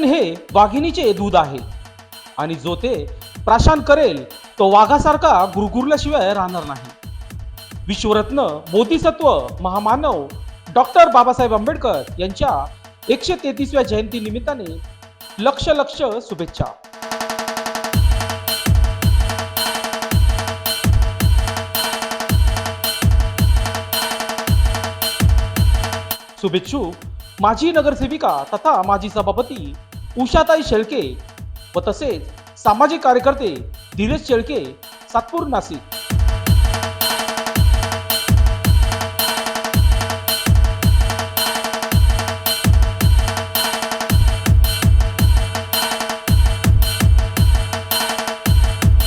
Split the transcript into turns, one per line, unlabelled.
हे वाघिणीचे दूध आहे. आणि जो ते प्राशान करेल तो वाघासारखा गुरगुरल्याशिवाय राहणार नाही. विश्वरत्न बोधिसत्व महामानव डॉक्टर बाबासाहेब आंबेडकर यांच्या एकशे तेहतीसव्या जयंती निमित्ताने लक्ष लक्ष शुभेच्छा. शुभेच्छुक माजी नगरसेविका तथा माजी सभापती उषाताई शेळके व तसेच सामाजिक कार्यकर्ते धीरज शेळके सातपूर नाशिक.